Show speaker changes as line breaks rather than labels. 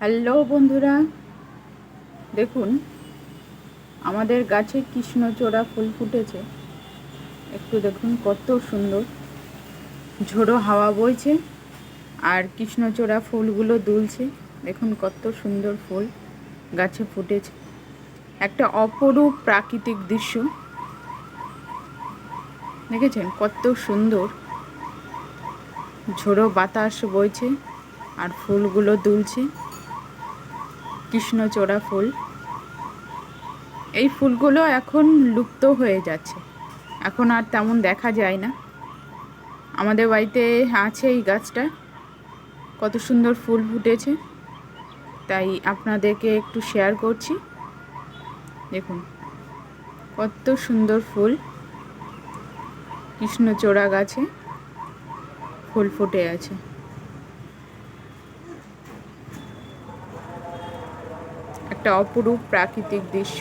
Hello বন্ধুরা। দেখুন, আমাদের গাছে কৃষ্ণচূড়া ফুল ফুটেছে। একটু দেখুন কত সুন্দর। ঝোড়ো হাওয়া বইছে আর কৃষ্ণচূড়া ফুলগুলো দুলছে। দেখুন কত সুন্দর ফুল গাছে ফুটেছে। একটা অপরূপ প্রাকৃতিক দৃশ্য। দেখেছেন কত সুন্দর। ঝোড়ো বাতাস বইছে আর ফুলগুলো দুলছে। কৃষ্ণচূড়া ফুল। এই ফুলগুলো এখন লুপ্ত হয়ে যাচ্ছে। এখন আর তেমন দেখা যায় না। আমাদের বাড়িতে আছে এই গাছটা। কত সুন্দর ফুল ফুটেছে। তাই আপনাদেরকে একটু শেয়ার করছি। দেখুন, কত সুন্দর ফুল। কৃষ্ণচূড়া গাছে ফুল ফুটে আছে। একটা অপরূপ প্রাকৃতিক দৃশ্য।